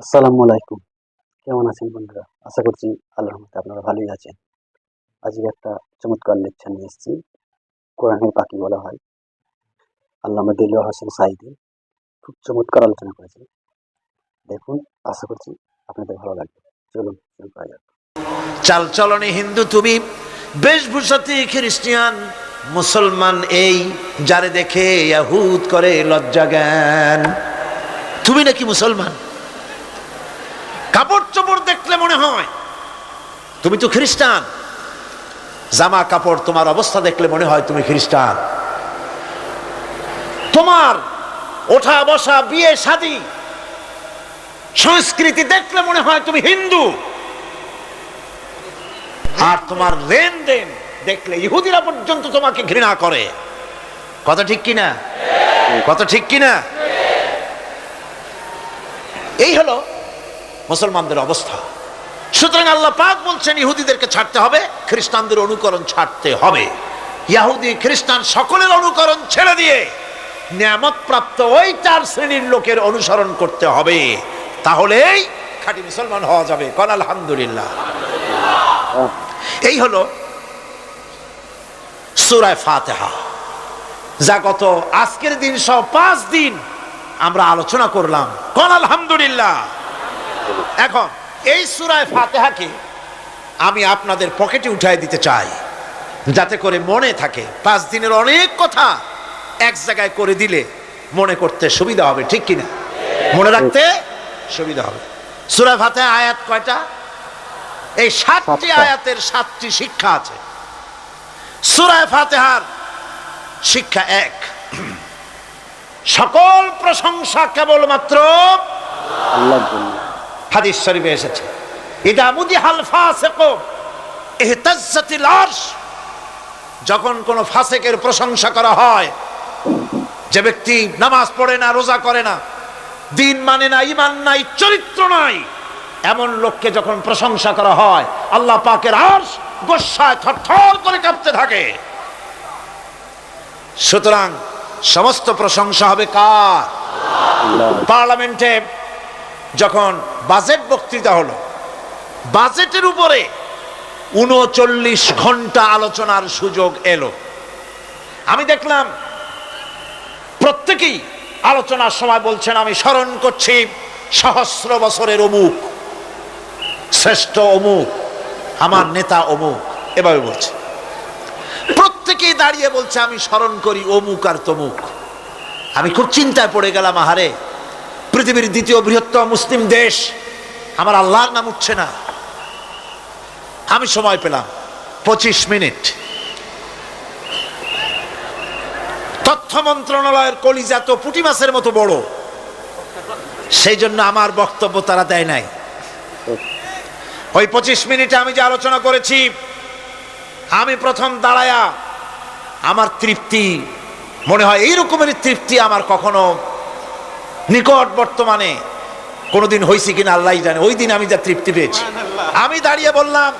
আসসালামু আলাইকুম। কেমন আছেন বন্ধুরা? আশা করছি আল্লাহর রহমতে আপনারা ভালোই আছেন। আজকে একটা চমৎকার লেকচার নিয়ে এসেছি। কোরআনের পাখি বলা হয়। আল্লামা দিলওয়ার হোসেন সাইদি খুব চমৎকার আলোচনা করেছেন। দেখুন, আশা করছি আপনাদের ভালো লাগবে। চলুন, শুরু করা যাক। চালচলনে হিন্দু তুমি, বেশভূষাতে খ্রিস্টিয়ান, মুসলমান এই যারে দেখে ইয়াহুদ করে লজ্জা জ্ঞান। তুমি নাকি মুসলমান? কাপড় চোপড় দেখলে মনে হয়। তুমি তো খ্রিস্টান। জামা কাপড় তোমার অবস্থা দেখলে মনে হয় তুমি খ্রিস্টান। তোমার ওঠা বসা বিয়ে শাদী সংস্কৃতি দেখলে মনে হয় তুমি হিন্দু। আর তোমার লেনদেন দেখলে ইহুদিরা পর্যন্ত তোমাকে ঘৃণা করে। কথা ঠিক কিনা? কথা ঠিক কিনা? এই হলো মুসলমানদের অবস্থা। সুতরাং আল্লাহ পাক বলছেন, ইহুদিদেরকে ছাড়তে হবে, খ্রিস্টানদের অনুকরণ ছাড়তে হবে। ইহুদি খ্রিস্টান সকলের অনুকরণ ছেড়ে দিয়ে প্রাপ্ত ওই চার শ্রেণির লোকের অনুসরণ করতে হবে। তাহলেই খাঁটি মুসলমান হওয়া যাবে। কন আলহামদুলিল্লাহ। এই হলো সুরায় ফাতেহা। যা গত আজকের দিন সহ পাঁচ দিন আমরা আলোচনা করলাম। কোন আলহামদুলিল্লাহ। এখন এই সুরায় ফাতেহাকে আমি আপনাদের পকেটে উঠাই দিতে চাই যাতে করে মনে থাকে পাঁচ দিনের অনেক কথা এক জায়গায় করে দিলে মনে করতে সুবিধা হবে ঠিক কিনা? মনে রাখতে সুবিধা হবে। সুরায় ফাতেহা আয়াত কয়টা? এই সাতটি আয়াতের সাতটি শিক্ষা আছে। সুরায় ফাতেহার শিক্ষা এক। সকল প্রশংসা কেবলমাত্র আল্লাহর জন্য। হাদিস শরীফে এসেছে। ইদা মুদিহাল ফাসিক ইহতাজ্জাতিল আরশ। যখন কোন ফাসেকের প্রশংসা করা হয় যে ব্যক্তি নামাজ পড়ে না রোজা করে না দিন মানে না ইমান নাই চরিত্র নাই এমন লোককে যখন প্রশংসা করা হয় আল্লাহ পাকের আরশ গোসায় থরথর করে কাঁপতে থাকে। সুতরাং সমস্ত প্রশংসা হবে কার? পার্লামেন্টে যখন বাজেট বক্তৃতা হলো, বাজেটের উপরে উনচল্লিশ ঘণ্টা আলোচনার সুযোগ এলো। আমি দেখলাম, প্রত্যেকেই আলোচনার সময় বলছেন, আমি স্মরণ করছি সহস্র বছরের অমুক, শ্রেষ্ঠ অমুক, আমার নেতা অমুক, এভাবে বলছে। প্রত্যেকেই দাঁড়িয়ে বলছে, আমি স্মরণ করি অমুক আর তমুক। আমি খুব চিন্তায় পড়ে গেলাম, আহারে পৃথিবীর দ্বিতীয় বৃহত্তম মুসলিম দেশ। আমার আল্লাহর নাম উঠছে না। আমি সময় পেলাম। পঁচিশ মিনিট। তথ্য মন্ত্রণালয়ের কলিজা তো পুটি মাছের মতো বড়। সেই জন্য আমার বক্তব্য তারা দেয় নাই। ওই পঁচিশ মিনিটে আমি যে আলোচনা করেছি, আমি প্রথম দাঁড়ায়া আমার তৃপ্তি, মনে হয় এই রকমের তৃপ্তি আমার কখনো নিকট বর্তমানে কোনোদিন হয়েছে কিনা আল্লাহ জানে। ওই দিন আমি যা তৃপ্তি পেয়েছি। আমি দাঁড়িয়ে বললাম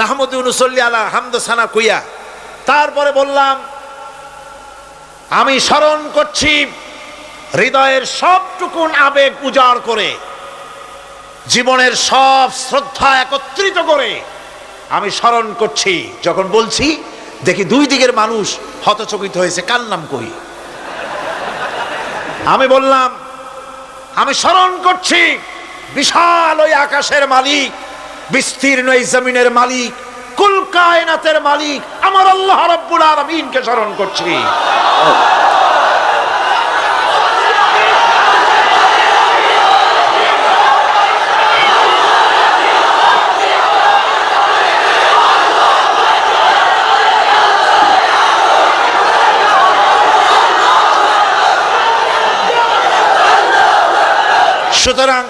নাহমুদ্দিনসল্লি আলা হামদ সানা কুইয়া। তারপরে বললাম আমি স্মরণ করছি হৃদয়ের সবটুকুন আবেগ উজাড় করে জীবনের সব শ্রদ্ধা একত্রিত করে আমি স্মরণ করছি। যখন বলছি দেখি দুই দিকের মানুষ হতচকিত হয়েছে। কার নাম কই? আমি বললাম, আমি স্মরণ করছি, বিশাল ওই আকাশের মালিক, বিস্তীর্ণ এই জমিনের মালিক, কুল কায়নাতের মালিক, আমার আল্লাহ রব্বুল আলমিনকে স্মরণ করছি। সুতরাং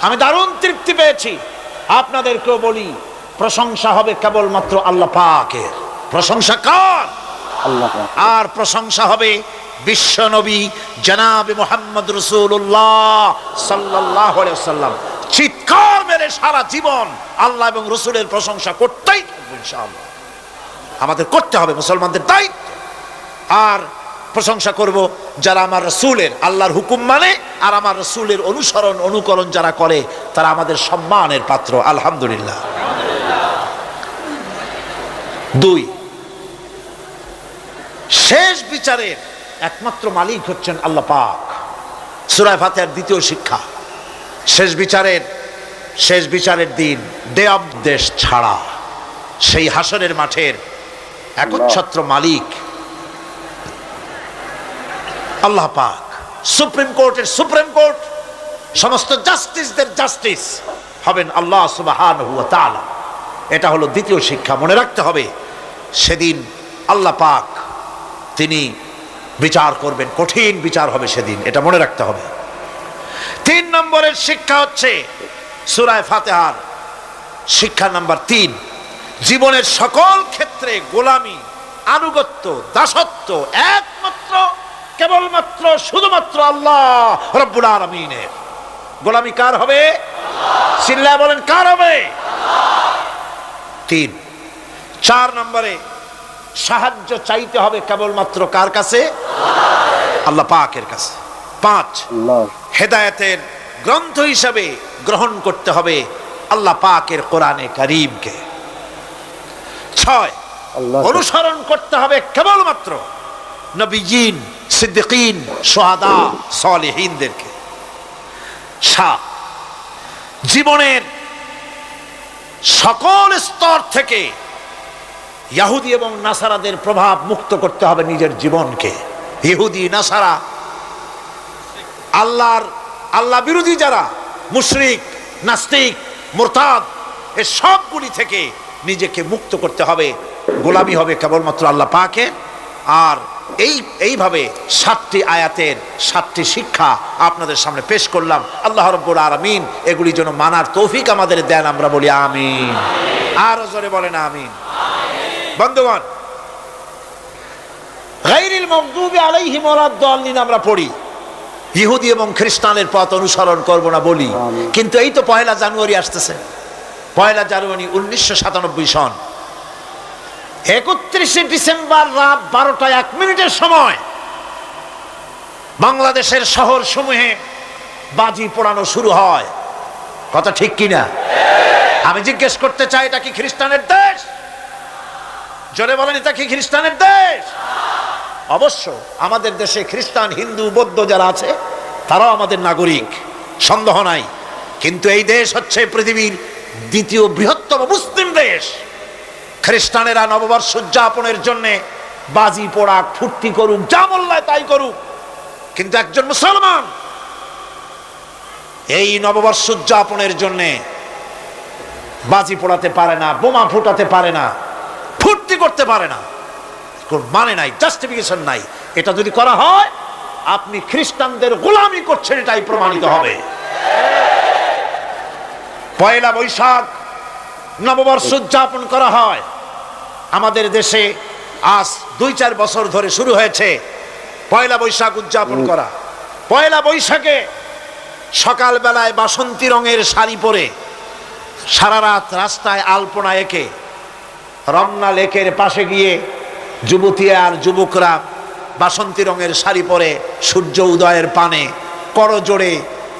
আমি দারুণ তৃপ্তি পেয়েছি। আপনাদেরকেও বলি প্রশংসা হবে কেবলমাত্র আল্লাহ পাকের। প্রশংসা কার? আল্লাহ আর প্রশংসা হবে বিশ্ব নবী জনাব মোহাম্মদ রসুল্লাহ সাল্লাহ সাল্লাম চিৎকার মেরে সারা জীবন আল্লাহ এবং রসুলের প্রশংসা করতেই ইনশাআল্লাহ। আমাদের করতে হবে মুসলমানদের দায়িত্ব। আর প্রশংসা করব যারা আমার রসুলের আল্লাহর হুকুম মানে আর আমার রসুলের অনুসরণ, অনুকরণ যারা করে, তারা আমাদের সম্মানের পাত্র। আলহামদুলিল্লাহ। দুই, শেষ বিচারের একমাত্র মালিক হচ্ছেন আল্লাহ পাক। সুরায় ফাতেহার দ্বিতীয় শিক্ষা, শেষ বিচারের শেষ বিচারের দিন অব দেশ ছাড়া, সেই হাসরের মাঠের একচ্ছত্র মালিক আল্লাহ পাক। সুপ্রিম কোর্টের সুপ্রিম কোর্ট, সমস্ত জাস্টিসদের জাস্টিস হবেন আল্লাহ সুবাহান এটা হলো দ্বিতীয় শিক্ষা, মনে রাখতে হবে, সেদিন আল্লাহ পাক তিনি বিচার করবেন, কঠিন বিচার হবে সেদিন, এটা মনে রাখতে হবে। তিন নম্বরের শিক্ষা হচ্ছে সুরায় ফাতেহার, শিক্ষা নাম্বার তিন, জীবনের সকল ক্ষেত্রে গোলামি, আনুগত্য, দাসত্ব একমাত্র কেবলমাত্র শুধুমাত্র আল্লাহ রব্বুল আলমিনের। গোলামি কার হবে? চিল্লা বলেন কার হবে? তিন। চার নম্বরে সাহায্য চাইতে হবে কেবলমাত্র কার কাছে? আল্লাহ পাকের কাছে। পাঁচ। হেদায়তের গ্রন্থ হিসাবে গ্রহণ করতে হবে আল্লাহ পাকের কোরআনে করিমকে। ছয়। অনুসরণ করতে হবে কেবলমাত্র নবীজিন সিদ্দিকিন সোহাদা সলেহীনদেরকে। সাত জীবনের সকল স্তর থেকে ইয়াহুদি এবং নাসারাদের প্রভাব মুক্ত করতে হবে নিজের জীবনকে। ইহুদি, নাসারা, আল্লাহর, আল্লাহ বিরোধী যারা, মুশরিক, নাস্তিক, মোরতাদ, এ সবগুলি থেকে নিজেকে মুক্ত করতে হবে। গোলামি হবে কেবলমাত্র আল্লাহ পাকে। আর এই এইভাবে সাতটি আয়াতের সাতটি শিক্ষা আপনাদের সামনে পেশ করলাম। আল্লাহ রব্বুল আলমিন এগুলি যেন মানার তৌফিক আমাদের দেন আমরা বলি আমিন। আর জোরে বলেন আমিন। বন্ধুগণ গাইরিল মকদুবি আলাইহিম আমরা পড়ি। ইহুদি এবং খ্রিস্টানের পথ অনুসরণ করব না বলি। কিন্তু এই তো পয়লা জানুয়ারি আসতেছে। পয়লা জানুয়ারি উনিশশো সাতানব্বই সন। একত্রিশে ডিসেম্বর রাত বারোটা এক মিনিটের সময় বাংলাদেশের শহর সমূহে বাজি পোড়ানো শুরু হয়। কথা ঠিক কিনা? আমি জিজ্ঞেস করতে চাই, এটা কি খ্রিস্টানের দেশ? জোরে বলেন, এটা কি খ্রিস্টানের দেশ? অবশ্য আমাদের দেশে খ্রিস্টান, হিন্দু, বৌদ্ধ যারা আছে, তারাও আমাদের নাগরিক, সন্দেহ নাই। কিন্তু এই দেশ হচ্ছে পৃথিবীর দ্বিতীয় বৃহত্তম মুসলিম দেশ। খ্রিস্টানেরা নববর্ষ উদযাপনের জন্য বাজি পোড়াক, ফুর্তি করুক, যা মোল্লায় তাই করুক। কিন্তু একজন মুসলমান এই নববর্ষ উদযাপনের জন্যে বাজি পোড়াতে পারে না, বোমা ফুটাতে পারে না, ফুর্তি করতে পারে না। মানে নাই জাস্টিফিকেশন নাই। এটা যদি করা হয়, আপনি খ্রিস্টানদের গোলামি করছেন, এটাই প্রমাণিত হবে। পয়লা বৈশাখ নববর্ষ উদযাপন করা হয়। আমাদের দেশে আজ দুই চার বছর ধরে শুরু হয়েছে পয়লা বৈশাখ উদযাপন করা। পয়লা বৈশাখে সকালবেলায় বাসন্তী রঙের শাড়ি পরে সারা রাত রাস্তায় আলপনা এঁকে রমনা লেকের পাশে গিয়ে যুবতী আর যুবকরা বাসন্তী রঙের শাড়ি পরে সূর্য উদয়ের পানে করজোড়ে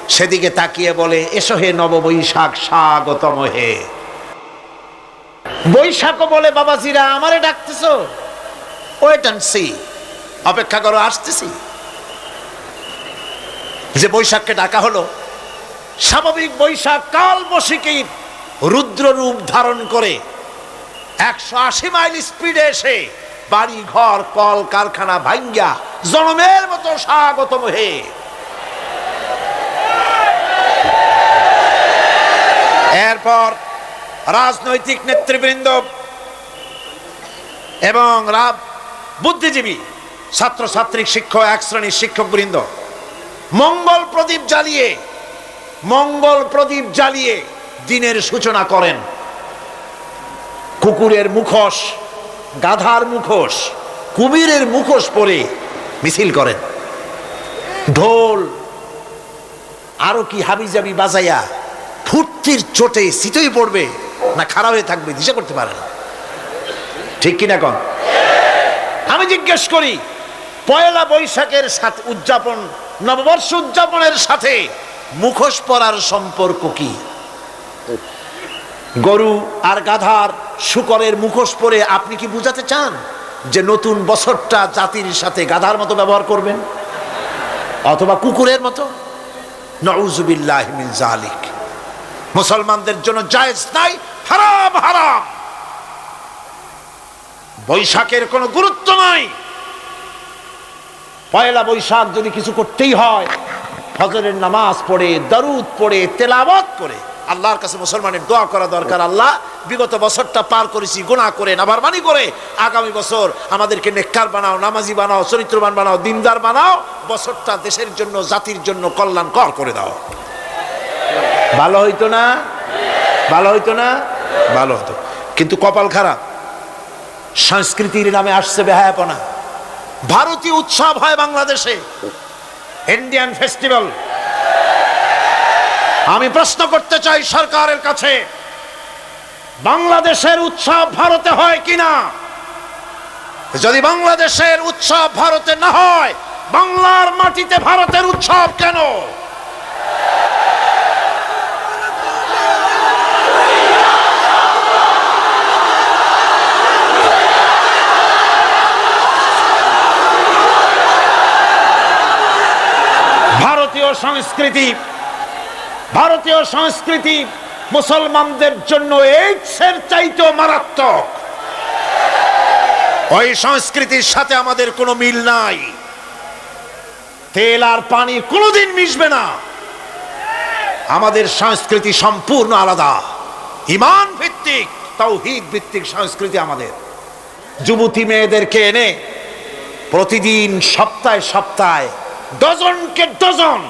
সেদিকে তাকিয়ে বলে এসো হে নববৈশাখ স্বাগতম হে। বৈশাখ বলে, বাবাজিরা, আমারে ডাকতেছো? Wait and C. অপেক্ষা করো, আসতেছি। যে বৈশাখকে ডাকা হলো, স্বাভাবিক বৈশাখ কাল রুদ্র রূপ ধারণ করে একশো আশি মাইল স্পিডে এসে বাড়ি ঘর কল কারখানা ভাঙ্গা জনমের মতো স্বাগতম হে। এরপর রাজনৈতিক নেতৃবৃন্দ এবং রা- বুদ্ধিজীবী ছাত্রছাত্রী শিক্ষক, এক শ্রেণির শিক্ষক বৃন্দ মঙ্গল প্রদীপ জ্বালিয়ে, মঙ্গল প্রদীপ জ্বালিয়ে দিনের সূচনা করেন। কুকুরের মুখোশ, গাধার মুখোশ, কুমিরের মুখোশ পরে মিছিল করেন। ঢোল, আরও কি হাবিজাবি বাজাইয়া ফুর্তির চোটে শীতই পড়বে। না খারাপ হয়ে থাকবে দিশা করতে পারে না। ঠিক কিনা কন? আমি জিজ্ঞেস করি, পয়লা বৈশাখের সাথে উদযাপন, নববর্ষ উদযাপনের সাথে মুখোশ পরার সম্পর্ক কি? গরু আর গাধার শুকরের মুখোশ পরে আপনি কি বুঝাতে চান যে নতুন বছরটা জাতির সাথে গাধার মতো ব্যবহার করবেন? অথবা কুকুরের মতো? নউজুবিল্লাহ জালিক মুসলমানদের জন্য জায়েজ নাই হারাম হারাম। বৈশাখের কোনো গুরুত্ব নাই। পয়লা বৈশাখ যদি কিছু করতেই হয়, ফজরের নামাজ পড়ে, দারুদ পড়ে, তেলাওয়াত করে, আল্লাহর কাছে মুসলমানের দোয়া করা দরকার, আল্লাহ, বিগত বছরটা পার করেছি, গুনাহ করে নাবারমানি করে, আগামী বছর আমাদেরকে নেককার বানাও, নামাজি বানাও, চরিত্রবান বানাও, দিনদার বানাও, বছরটা দেশের জন্য, জাতির জন্য কল্যাণকর করে দাও। ভালো হইতো না? ভালো হইতো না? ভালো হতো। কিন্তু কপাল খারাপ। সংস্কৃতির নামে আসছে বেহায়াপনা। ভারতীয় উৎসব হয় বাংলাদেশে। ইন্ডিয়ান ফেস্টিভ্যাল আমি প্রশ্ন করতে চাই সরকারের কাছে, বাংলাদেশের উৎসব ভারতে হয় কিনা? যদি বাংলাদেশের উৎসব ভারতে না হয়, বাংলার মাটিতে ভারতের উৎসব কেন ভারতীয় সংস্কৃতি, ভারতীয় সংস্কৃতি মুসলমানদের জন্য এইডসের চাইতেও মারাত্মক। ওই সংস্কৃতির সাথে আমাদের কোনো মিল নাই। তেল আর পানি কোনোদিন মিশবে না। আমাদের সংস্কৃতি সম্পূর্ণ আলাদা। ইমান ভিত্তিক, তৌহিদ ভিত্তিক সংস্কৃতি আমাদের। যুবতী মেয়েদেরকে এনে প্রতিদিন সপ্তাহে সপ্তাহে ডজনকে ডজন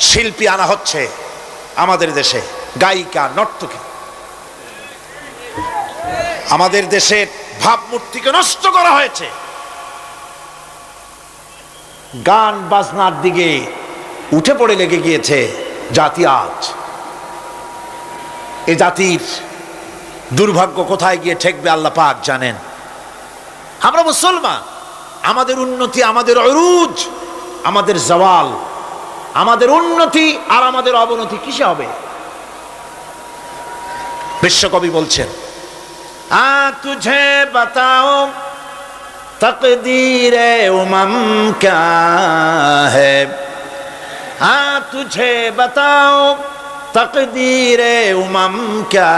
শিল্পী আনা হচ্ছে আমাদের দেশে, গায়িকা, নর্তকী। আমাদের দেশের ভাবমূর্তিকে নষ্ট করা হয়েছে। গান বাজনার দিকে উঠে পড়ে লেগে গিয়েছে জাতি আজ। এ জাতির দুর্ভাগ্য কোথায় গিয়ে ঠেকবে আল্লাহ পাক জানেন। আমরা মুসলমান, আমাদের উন্নতি, আমাদের অরুজ, আমাদের জওয়াল আমাদের উন্নতি আর আমাদের অবনতি কিসে হবে? বিশ্বকবি বলছেন, আ তুঝে বাতাও উমম ক্যা হ্যাঁ তুঝে বাতাও উমম ক্যা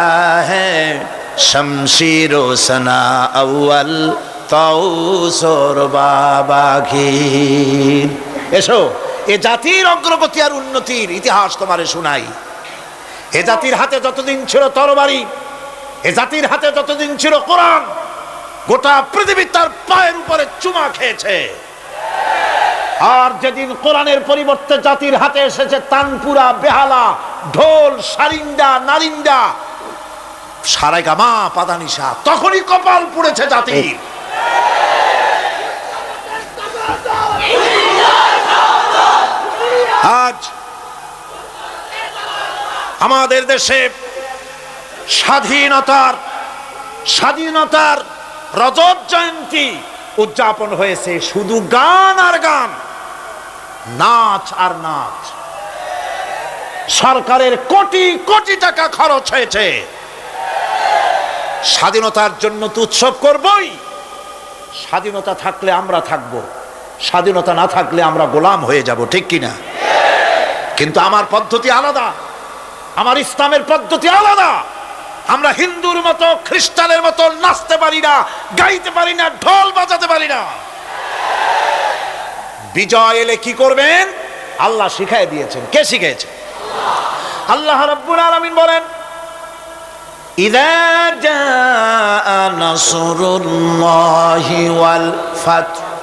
হমশি রোশনা অল তৌ ঘি এসো। এ জাতির অগ্রগতি আর উন্নতির ইতিহাস তোমারে শোনাই। এ জাতির হাতে যতদিন ছিল তরবারি, এ জাতির হাতে যতদিন ছিল কোরআন, গোটা পৃথিবী তার পায়ের উপরে চুমা খেয়েছে। আর যেদিন কোরআনের পরিবর্তে জাতির হাতে এসেছে তানপুরা, বেহালা, ঢোল, সারিন্দা, নারিন্দা সারেগামা পাদানিসা তখনই কপাল পুড়েছে জাতির। আজ আমাদের দেশে স্বাধীনতার স্বাধীনতার রজত জয়ন্তী উদযাপন হয়েছে। শুধু গান আর গান, নাচ আর নাচ। সরকারের কোটি কোটি টাকা খরচ হয়েছে। স্বাধীনতার জন্য তো উৎসব করবই। স্বাধীনতা থাকলে আমরা থাকব, স্বাধীনতা না থাকলে আমরা গোলাম হয়ে যাব, ঠিক কিনা? কিন্তু আমার পদ্ধতি আলাদা। আমার ইসলামের পদ্ধতি আলাদা। আমরা হিন্দুর মতো, খ্রিস্টানের মতো নাচতে পারি না, গাইতে পারি না, ঢোল বাজাতে পারি না। বিজয় এলে কি করবেন? আল্লাহ শিখাই দিয়েছেন। কে শিখিয়েছেন আল্লাহ রব্বুল আলামিন বলেন, ইদা জা নাসরুল্লাহি ওয়াল ফাতহ।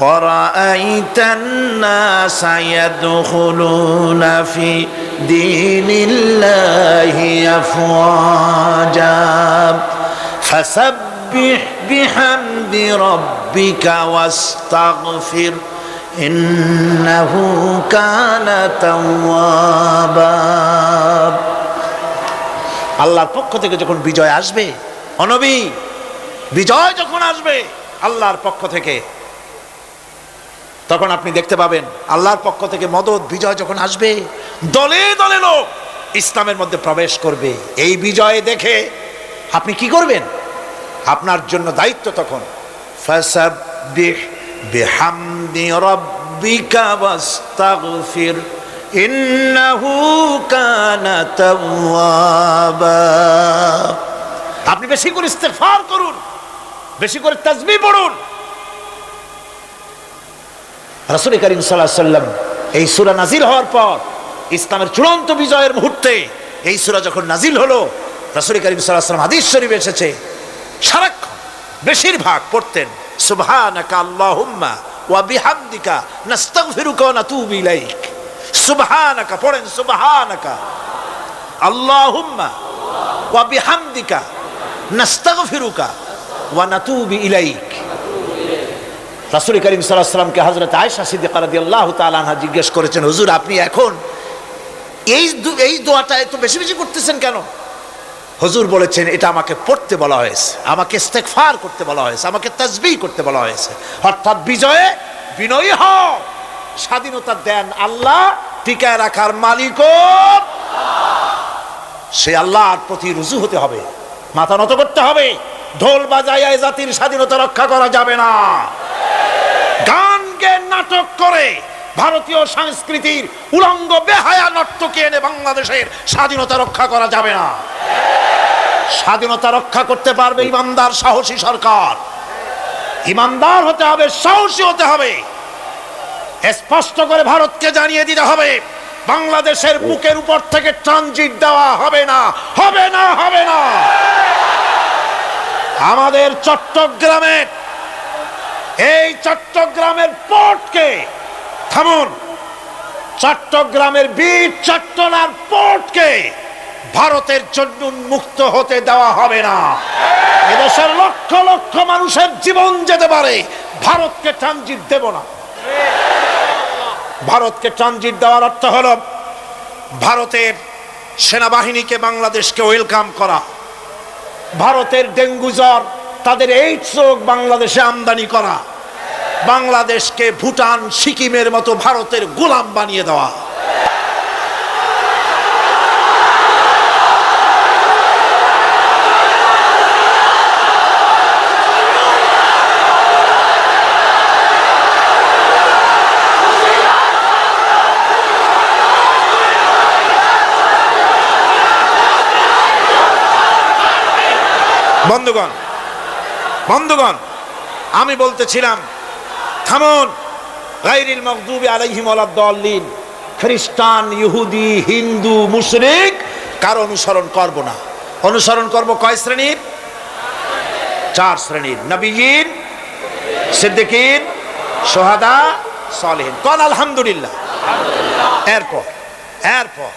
ورأيت الناس يدخلون في دين الله أفواجا فسبح بحمد ربك واستغفر إنه كان توابا আল্লাহর পক্ষ থেকে যখন বিজয় আসবে অনবী বিজয় যখন আসবে আল্লাহর পক্ষ থেকে তখন আপনি দেখতে পাবেন আল্লাহর পক্ষ থেকে মদত, বিজয় যখন আসবে, দলে দলে লোক ইসলামের মধ্যে প্রবেশ করবে। এই বিজয় দেখে আপনি কি করবেন? আপনার জন্য দায়িত্ব তখন। আপনি বেশি করে ইস্তেফার করুন, বেশি করে তাসবিহ পড়ুন। রাসূল করিম আলাইহি সাল্লাম এই সূরা নাজিল হওয়ার পর ইসলামের চূড়ান্ত বিজয়ের মুহূর্তে এই সূরা যখন নাজিল হলো, রাসূল করিম আলাইহি সাল্লাম হাদিস শরীফে এসেছে, সারাক্ষণ বেশিরভাগ পড়তেন, সুবহানাকা পড়েন ওয়া ওয়া ইলাইক। রাসূল করিম সাল্লামকে হযরত আয়েশা সিদ্দিকা রাদিয়াল্লাহু জিজ্ঞেস করেছেন, হুজুর, আপনি এখন এই এই দোয়াটা এত বেশি বেশি করতেছেন কেন? হুজুর বলেছেন, এটা আমাকে পড়তে বলা হয়েছে, আমাকে ইস্তেগফার করতে বলা হয়েছে, আমাকে তাসবিহ করতে বলা হয়েছে। অর্থাৎ বিজয়ে বিনয়ী হও। স্বাধীনতা দেন আল্লাহ, টিকায় রাখার মালিকও সে আল্লাহর প্রতি রুজু হতে হবে, মাথা নত করতে হবে। ঢোল বাজাইয়া জাতির স্বাধীনতা রক্ষা করা যাবে না। নাটক করে ভারতীয় সংস্কৃতির উলঙ্গ বেহায়া নর্তকে এনে বাংলাদেশের স্বাধীনতা রক্ষা করা যাবে না। স্বাধীনতা রক্ষা করতে পারবে ইমানদার, সাহসী সরকার। ইমানদার হতে হবে, সাহসী হতে হবে। স্পষ্ট করে ভারতকে জানিয়ে দিতে হবে, বাংলাদেশের বুকের উপর থেকে ট্রানজিট দেওয়া হবে না হবে না হবে না। আমাদের চট্টগ্রামের এই চট্টগ্রামের পোর্টকে, থামুন, চট্টগ্রামের বীর চট্টলার পোর্টকে ভারতের জন্য উন্মুক্ত হতে দেওয়া হবে না। এদেশের লক্ষ লক্ষ মানুষের জীবন যেতে পারে, ভারতকে ট্রানজিট দেব না। ভারতকে ট্রানজিট দেওয়ার অর্থ হল ভারতের সেনাবাহিনীকে বাংলাদেশকে ওয়েলকাম করা। ভারতের ডেঙ্গু জ্বর, তাদের এইডস রোগ বাংলাদেশে আমদানি করা। বাংলাদেশকে ভুটান সিকিমের মতো ভারতের গোলাম বানিয়ে দেওয়া। বন্ধুগণ বন্ধুগণ আমি বলতেছিলাম থামুন গাইরিল মকদুবি আলাইহিম আলাদ্দাল্লিন খ্রিস্টান, ইহুদি, হিন্দু, মুশরিক, কার অনুসরণ করব না। অনুসরণ করব কয় শ্রেণির? চার শ্রেণির। নবীন, সিদ্দিকিন, সোহাদা, সলেহিন। কল আলহামদুলিল্লাহ। এরপর এরপর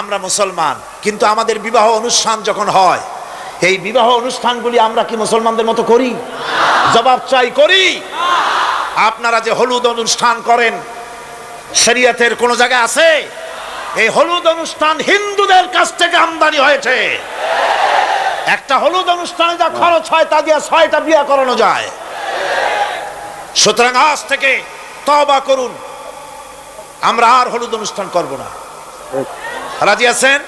আমরা মুসলমান, কিন্তু আমাদের বিবাহ অনুষ্ঠান যখন হয়, এই বিবাহ অনুষ্ঠানগুলি আমরা কি মুসলমানদের মতো করি? জবাব চাই করি। আপনারা যে হলুদ অনুষ্ঠান করেন, শরিয়তের কোন জায়গায় আছে? এই হলুদ অনুষ্ঠান হিন্দুদের কাছ থেকে আমদানি হয়েছে। একটা হলুদ অনুষ্ঠানে যা খরচ হয়, তা দিয়ে ছয়টা বিয়ে করানো যায়। সুতরাং আজ থেকে তবা করুন। আমরা আর হলুদ অনুষ্ঠান করব না। রাজি আছেন?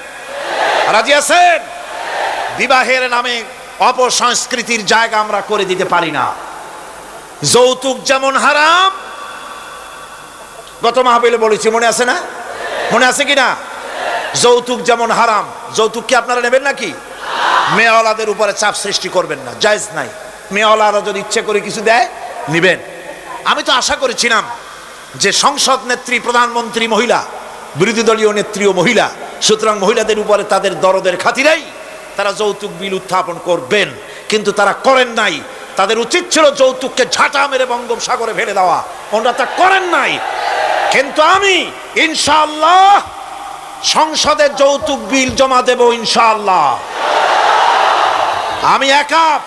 রাজি আছেন? বিবাহের নামে অপসংস্কৃতির জায়গা আমরা করে দিতে পারি না। যৌতুক যেমন হারাম, গত মাহবিলে বলেছি, মনে আছে না? মনে আছে কি না যৌতুক যেমন হারাম, যৌতুক কি আপনারা নেবেন নাকি? মেয়েওয়ালাদের উপরে চাপ সৃষ্টি করবেন না, জায়জ নাই। মেয়েওয়ালারা যদি ইচ্ছে করে কিছু দেয়, নিবেন। আমি তো আশা করেছিলাম যে সংসদ নেত্রী, প্রধানমন্ত্রী মহিলা, বিরোধী দলীয় নেত্রী ও মহিলা, সুতরাং মহিলাদের উপরে তাদের দরদের খাতিরাই তারা যৌতুক বিল উত্থাপন করবেন। কিন্তু তারা করেন নাই। তাদের উচিত ছিল যৌতুককে ঝাঁটা মেরে বঙ্গোপসাগরে ফেলে দেওয়া। ওনারা তা করেন নাই। কিন্তু আমি, ইনশাআল্লাহ, সংসদে যৌতুক বিল জমা দেব ইনশাআল্লাহ। আমি একা,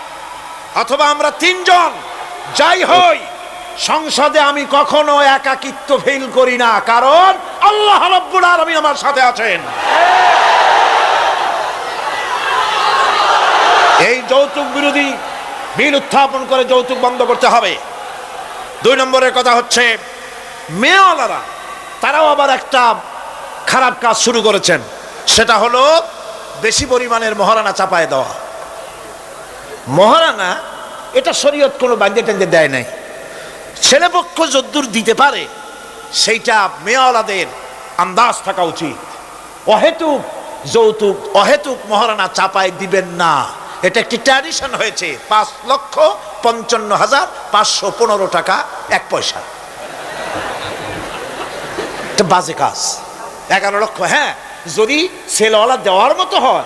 অথবা আমরা তিনজন, যাই হই, সংসদে আমি কখনো একাকিত্ব ফিল করি না। কারণ আল্লাহ রব্বুল আলামিন আমার সাথে আছেন। এই যৌতুক বিরোধী বিল উত্থাপন করে যৌতুক বন্ধ করতে হবে। দুই নম্বরের কথা হচ্ছে, মেয়েওয়ালারা, তারাও আবার একটা খারাপ কাজ শুরু করেছেন। সেটা হলো, বেশি পরিমাণের মহারানা চাপায় দেওয়া। মহারানা এটা শরীয়ত কোনো বান্ধে টেন্দে দেয় নাই। ছেলেপক্ষ যদ্দূর দিতে পারে, সেইটা মেয়েওয়ালাদের আন্দাজ থাকা উচিত। অহেতুক যৌতুক, অহেতুক মহারানা চাপায় দিবেন না। এটা একটি ট্র্যাডিশন হয়েছে। পাঁচ লক্ষ পঞ্চান্ন হাজার পাঁচশো পনেরো টাকা, এক পয়সা। বাজে কাজ। এগারো লক্ষ হ্যাঁ যদি ছেলেওয়ালা দেওয়ার মতো হয়,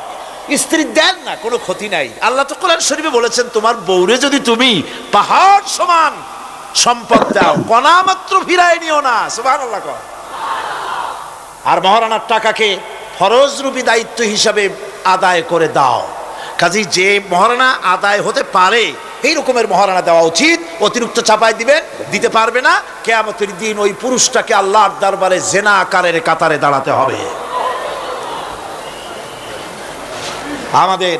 স্ত্রী দেন না, কোনো ক্ষতি নাই। আল্লাহ তো কোরআন শরীফে বলেছেন, তোমার বৌরে যদি তুমি পাহাড় সমান সম্পদ দাও, কণা মাত্র ফিরায় নিও না। সুবাহ আল্লাহ আর মহারানার টাকাকে ফরজরূপী দায়িত্ব হিসাবে আদায় করে দাও। কাজী, যে মহারানা আদায় হতে পারে, এই রকমের মহারানা দেওয়া উচিত। অতিরিক্ত চাপায় দিবেন দিতে পারবে না। কেয়ামতের দিন ওই পুরুষটাকে আল্লাহর দরবারে জেনা আকারের কাতারে দাঁড়াতে হবে। আমাদের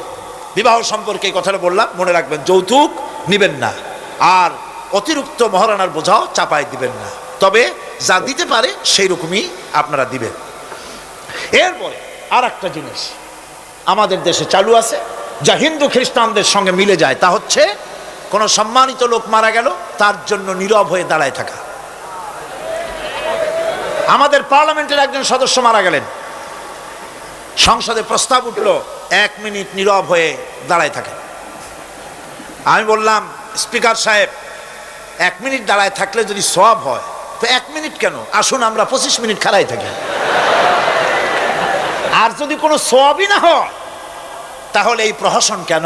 বিবাহ সম্পর্কে কথাটা বললাম, মনে রাখবেন, যৌতুক নিবেন না। আর অতিরিক্ত মহারানার বোঝাও চাপায় দিবেন না। তবে যা দিতে পারে, সেই রকমই আপনারা দিবেন। এরপরে আর একটা জিনিস। আমাদের দেশে চালু আছে যা হিন্দু খ্রিস্টানদের সঙ্গে মিলে যায়, তা হচ্ছে কোনো সম্মানিত লোক মারা গেল, তার জন্য নীরব হয়ে দাঁড়ায় থাকা। আমাদের পার্লামেন্টের একজন সদস্য মারা গেলেন। সংসদে প্রস্তাব উঠল, এক মিনিট নীরব হয়ে দাঁড়ায় থাকে। আমি বললাম, স্পিকার সাহেব, এক মিনিট দাঁড়ায় থাকলে যদি সব হয়, তো এক মিনিট কেন? আসুন, আমরা পঁচিশ মিনিট খাড়াই থাকি। আর যদি কোনো সবই না হয় তাহলে এই প্রহসন কেন?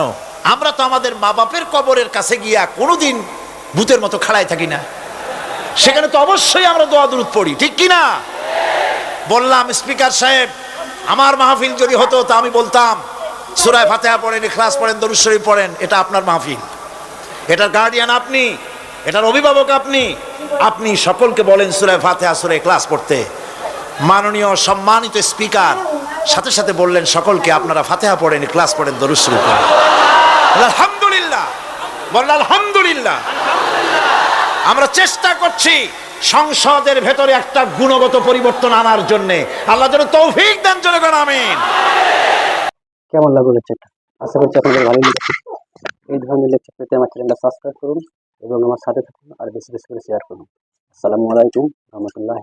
আমরা তো আমাদের মা বাপের কবরের কাছে গিয়া কোনোদিন ভূতের মতো খাড়াই থাকি না। সেখানে তো অবশ্যই আমরা দোয়া দুরুদ পড়ি, ঠিক কি না? বললাম, স্পিকার সাহেব, আমার মাহফিল যদি হতো তা আমি বলতাম। সুরায় ফাতেহা পড়েন, ইখলাস পড়েন, দরুদ শরীফ পড়েন, এটা আপনার মাহফিল। এটার গার্ডিয়ান আপনি, এটার অভিভাবক আপনি। আপনি সকলকে বলেন সুরায় ফাতেহা সুরায় ক্লাস পড়তে। মাননীয় সম্মানিত স্পিকার, সাথে সাথে বললেন, সকলকে আপনারা ফাতেহা পড়েন, ক্লাস পড়েন পড়েন। আলহামদুলিল্লাহ। বললেন, আলহামদুলিল্লাহ। আমরা চেষ্টা করছি সংসদের ভেতরে একটা গুণগত পরিবর্তন আনার জন্য। আল্লাহ যেন তৌফিক দেন, জনগণ, আমিন। কেমন লাগল লেকচারটা? আশা করছি আপনাদের ভালো লেগেছে। এই ধরনের লেকচার পেতে আমার চ্যানেলটা সাবস্ক্রাইব করুন এবং আমার সাথে থাকুন আর বেশি বেশি করে শেয়ার করুন। আসসালামু আলাইকুম, রহমতুল্লাহ